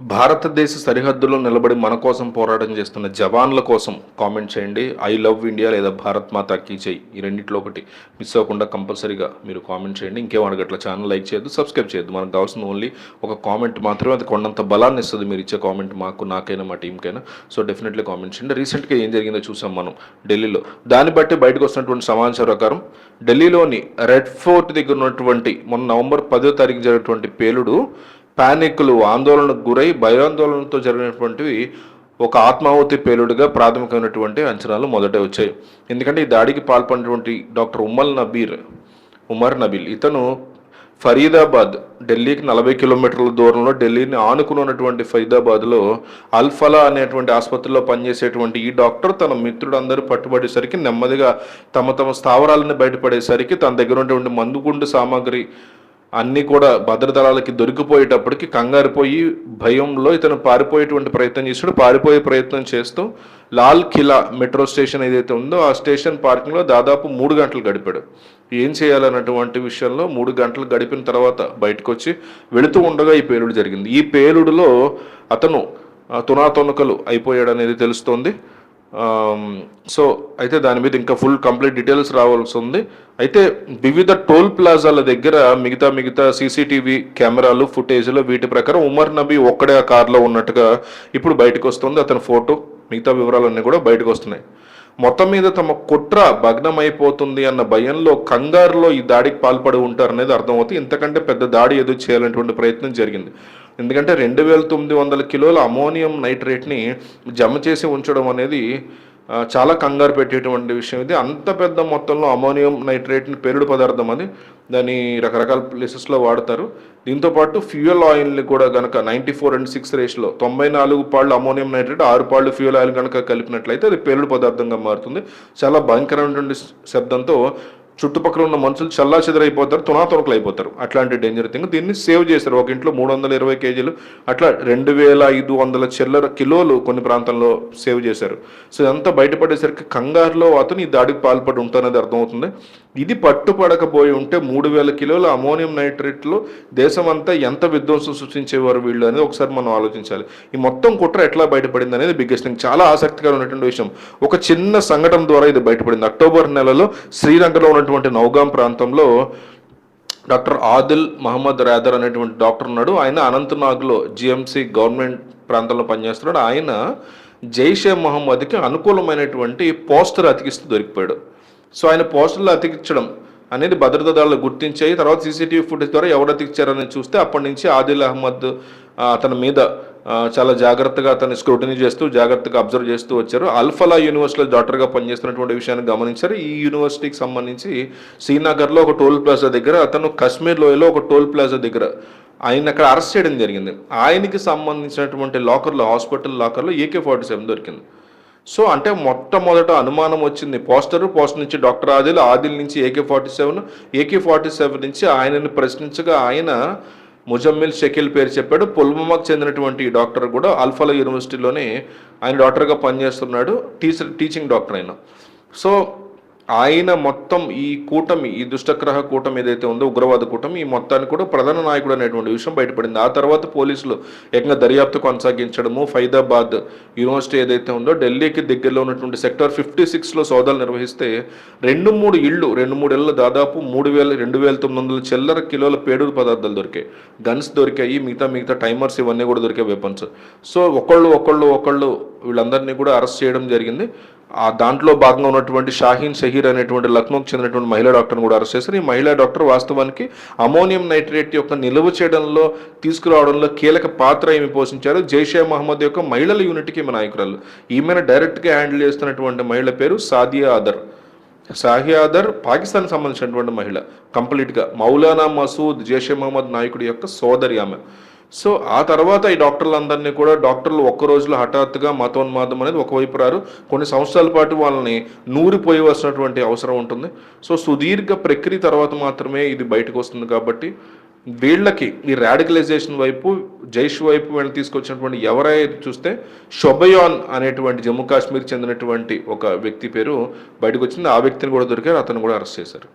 భారతదేశ సరిహద్దులో నిలబడి మన కోసం పోరాటం చేస్తున్న జవాన్ల కోసం కామెంట్ చేయండి. ఐ లవ్ ఇండియా లేదా భారత్ మాతా కీ చేయి ఈ రెండిట్లో ఒకటి. మిస్ అవ్వకుండా కంపల్సరీగా మీరు కామెంట్ చేయండి. ఇంకేం అడగట్ల ఛానల్ లైక్ చేయొద్దు సబ్స్క్రైబ్ చేయొద్దు. మనకు కావాల్సిన ఓన్లీ ఒక కామెంట్ మాత్రమే. అది కొండంత బలాన్ని ఇస్తుంది. మీరు ఇచ్చే కామెంట్ మాకు నాకైనా మా టీంకైనా సో డెఫినెట్లీ కామెంట్ చేయండి. రీసెంట్గా ఏం జరిగిందో చూసాం మనం ఢిల్లీలో. దాన్ని బట్టి బయటకు వస్తున్నటువంటి సమాచారం ప్రకారం ఢిల్లీలోని రెడ్ ఫోర్ట్ దగ్గర ఉన్నటువంటి మొన్న నవంబర్ పదో తారీఖు జరిగినటువంటి పేలుడు పానిక్లు ఆందోళనకు గురై భయాందోళనతో జరిగినటువంటివి ఒక ఆత్మాహుతి పేలుడుగా ప్రాథమికమైనటువంటి అంచనాలు మొదట వచ్చాయి. ఎందుకంటే ఈ దాడికి పాల్పడినటువంటి డాక్టర్ ఉమ్మల్ నబీర్ ఉమర్ నబీల్ ఇతను ఫరీదాబాద్ ఢిల్లీకి నలభై కిలోమీటర్ల దూరంలో ఢిల్లీని ఆనుకున్నటువంటి ఫరీదాబాద్లో అల్ఫలా అనేటువంటి ఆసుపత్రిలో పనిచేసేటువంటి ఈ డాక్టర్ తన మిత్రుడు అందరూ పట్టుబడేసరికి నెమ్మదిగా తమ తమ స్థావరాలను బయటపడేసరికి తన దగ్గర ఉన్నటువంటి మందుగుండు సామాగ్రి అన్నీ కూడా భద్రదళాలకి దొరికిపోయేటప్పటికి కంగారిపోయి భయంలో ఇతను పారిపోయేటువంటి ప్రయత్నం చేశాడు. పారిపోయే ప్రయత్నం చేస్తూ లాల్ కిలా మెట్రో స్టేషన్ ఏదైతే ఉందో ఆ స్టేషన్ పార్కింగ్లో దాదాపు మూడు గంటలు గడిపాడు. ఏం చేయాలన్నటువంటి విషయంలో మూడు గంటలు గడిపిన తర్వాత బయటకు వచ్చి వెళుతూ ఉండగా ఈ పేలుడు జరిగింది. ఈ పేలుడులో అతను ఆ, తునాతునకలు అయిపోయాడు అనేది తెలుస్తోంది. Um, సో అయితే దాని మీద ఇంకా ఫుల్ కంప్లీట్ డీటెయిల్స్ రావాల్సి ఉంది అయితే వివిధ టోల్ ప్లాజాల దగ్గర మిగతా మిగతా సీసీటీవీ కెమెరాలు ఫుటేజ్లు వీటి ప్రకారం ఉమర్ నబీ ఒక్కడే ఆ కార్లో ఉన్నట్టుగా ఇప్పుడు బయటకు వస్తుంది అతని ఫోటో మిగతా వివరాలన్నీ కూడా బయటకు వస్తున్నాయి మొత్తం మీద తమ కుట్ర భగ్నమైపోతుంది అన్న భయంలో కంగారులో ఈ దాడికి పాల్పడి ఉంటారనేది అర్థమవుతుంది. ఇంతకంటే పెద్ద దాడి ఎదురు చేయాలనేటువంటి ప్రయత్నం జరిగింది. ఎందుకంటే రెండు వేల తొమ్మిది వందల కిలోల అమోనియం నైట్రేట్ని జమ చేసి ఉంచడం అనేది చాలా కంగారు పెట్టేటువంటి విషయం ఇది. అంత పెద్ద మొత్తంలో అమోనియం నైట్రేట్ని పేరుడు పదార్థం అది దాన్ని రకరకాల ప్లేసెస్లో వాడతారు. దీంతో పాటు ఫ్యూయల్ ఆయిల్ని కూడా గనక నైంటీ ఫోర్ అండ్ సిక్స్ రేషియోలో తొంభై నాలుగు పాళ్ళు అమోనియం నైట్రేట్ ఆరు పాళ్ళు ఫ్యూయల్ ఆయిల్ కనుక కలిపినట్లయితే అది పెరుడు పదార్థంగా మారుతుంది. చాలా భయంకరమైనటువంటి శబ్దంతో చుట్టుపక్కల ఉన్న మనుషులు చల్లా చెదరైపోతారు తునాతునకలు అయిపోతారు అట్లాంటి డేంజర్ థింగ్ దీన్ని సేవ్ చేశారు ఒక ఇంట్లో మూడు వందల ఇరవై కేజీలు అట్లా రెండు వేల ఐదు వందల చిల్లర కిలోలు కొన్ని ప్రాంతాల్లో సేవ్ చేశారు. సో ఇదంతా బయటపడేసరికి కంగారులో అతను ఈ దాడికి పాల్పడి ఉంటారనేది అర్థమవుతుంది. ఇది పట్టుపడకపోయి ఉంటే మూడు వేల కిలోల అమోనియం నైట్రేట్లో దేశం అంతా ఎంత విధ్వంసం సృష్టించేవారు వీళ్ళు అనేది ఒకసారి మనం ఆలోచించాలి. ఈ మొత్తం కుట్ర ఎట్లా బయటపడింది అనేది బిగ్గెస్ట్ థింగ్ చాలా ఆసక్తికరమైనటువంటి విషయం. ఒక చిన్న సంఘటన ద్వారా ఇది బయటపడింది. అక్టోబర్ నెలలో శ్రీనగర్లో ఉన్నటువంటి నౌగాం ప్రాంతంలో డాక్టర్ ఆదిల్ మహమ్మద్ రాదర్ అనేటువంటి డాక్టర్ ఉన్నాడు. ఆయన అనంతనాగ్లో జిఎంసి గవర్నమెంట్ ప్రాంతంలో పనిచేస్తున్నాడు. ఆయన జైషే మహమ్మద్కి అనుకూలమైనటువంటి పోస్టర్ అతికిస్తూ దొరికిపోయాడు. సో ఆయన పోస్టర్లు అతికించడం అనేది భద్రతా దళాలు గుర్తించాయి. తర్వాత సీసీటీవీ ఫుటేజ్ ద్వారా ఎవరు అతికించారని చూస్తే అప్పటి నుంచి ఆదిల్ అహ్మద్ అతని మీద చాలా జాగ్రత్తగా అతన్ని స్క్రూటినీ చేస్తూ జాగ్రత్తగా అబ్జర్వ్ చేస్తూ వచ్చారు. అల్ఫలా యూనివర్సిటీలో డాక్టర్గా పనిచేస్తున్నటువంటి విషయాన్ని గమనించారు. ఈ యూనివర్సిటీకి సంబంధించి శ్రీనగర్లో ఒక టోల్ ప్లాజా దగ్గర అతను కశ్మీర్ లోయలో ఒక టోల్ ప్లాజా దగ్గర ఆయన అక్కడ అరెస్ట్ చేయడం జరిగింది. ఆయనకి సంబంధించినటువంటి లాకర్లో హాస్పిటల్ లాకర్లో ఏకే ఫార్టీ సెవెన్ దొరికింది. సో అంటే మొట్టమొదట అనుమానం వచ్చింది. పోస్టర్ పోస్టర్ నుంచి డాక్టర్ ఆదిల్ ఆదిల్ నుంచి AK forty seven AK forty seven నుంచి ఆయనని ప్రశ్నించగా ఆయన ముజమ్మిల్ షకిల్ పేరు చెప్పాడు. పుల్వామాకు చెందినటువంటి డాక్టర్ కూడా అల్ఫాలా యూనివర్సిటీలోనే ఆయన డాక్టర్గా పనిచేస్తున్నాడు. టీచర్ టీచింగ్ డాక్టర్ ఆయన. సో ఆయన మొత్తం ఈ కూటమి ఈ దుష్టగ్రహ కూటమి ఏదైతే ఉందో ఉగ్రవాద కూటమి ఈ మొత్తాన్ని కూడా ప్రధాన నాయకుడు అనేటువంటి విషయం బయటపడింది. ఆ తర్వాత పోలీసులు ఏకంగా దర్యాప్తు కొనసాగించడము ఫైదాబాద్ యూనివర్సిటీ ఏదైతే ఉందో ఢిల్లీకి దగ్గరలో ఉన్నటువంటి సెక్టర్ ఫిఫ్టీ సిక్స్లో సోదాలు నిర్వహిస్తే రెండు మూడు ఇళ్ళు రెండు మూడు ఇళ్ళు దాదాపు మూడు వేల రెండు వేల తొమ్మిది వందల చిల్లర కిలోల పేడు పదార్థాలు దొరికాయి. గన్స్ దొరికాయి మిగతా మిగతా టైమర్స్ ఇవన్నీ కూడా దొరికే వెపన్స్ సో ఒకళ్ళు ఒకళ్ళు ఒకళ్ళు వీళ్ళందరినీ కూడా అరెస్ట్ చేయడం జరిగింది. ఆ దాంట్లో భాగంగా ఉన్నటువంటి షాహీన్ షహీర్ అనేటువంటి లక్నోకి చెందినటువంటి మహిళా డాక్టర్ని కూడా అరెస్ట్ చేశారు. ఈ మహిళా డాక్టర్ వాస్తవానికి అమోనియం నైట్రేట్ యొక్క నిల్వ చేయడంలో తీసుకురావడంలో కీలక పాత్ర ఏమి పోషించారు. జైషే మహమ్మద్ యొక్క మహిళల యూనిట్కి ఈమె నాయకురాలు. ఈమెను డైరెక్ట్గా హ్యాండిల్ చేస్తున్నటువంటి మహిళ పేరు సాదియా అదర్ సాహియాదర్ పాకిస్తాన్ సంబంధించినటువంటి మహిళ. కంప్లీట్గా మౌలానా మసూద్ జైషే మహమ్మద్ నాయకుడి యొక్క సోదరి ఆమె. సో ఆ తర్వాత ఈ డాక్టర్లందరినీ కూడా డాక్టర్లు ఒక్క రోజులో హఠాత్తుగా మతోన్మాదం అనేది ఒకవైపు రారు. కొన్ని సంవత్సరాల పాటు వాళ్ళని నూరిపోయవలసినటువంటి అవసరం ఉంటుంది. సో సుదీర్ఘ ప్రక్రియ తర్వాత మాత్రమే ఇది బయటకు వస్తుంది కాబట్టి వీళ్ళకి ఈ రాడికలైజేషన్ వైపు జైష్ వైపు వీళ్ళని తీసుకొచ్చినటువంటి ఎవరైతే చూస్తే షొబయాన్ అనేటువంటి జమ్మూ కాశ్మీర్ చెందినటువంటి ఒక వ్యక్తి పేరు బయటకు వచ్చింది. ఆ వ్యక్తిని కూడా దొరికారు. అతను కూడా అరెస్ట్ చేశారు.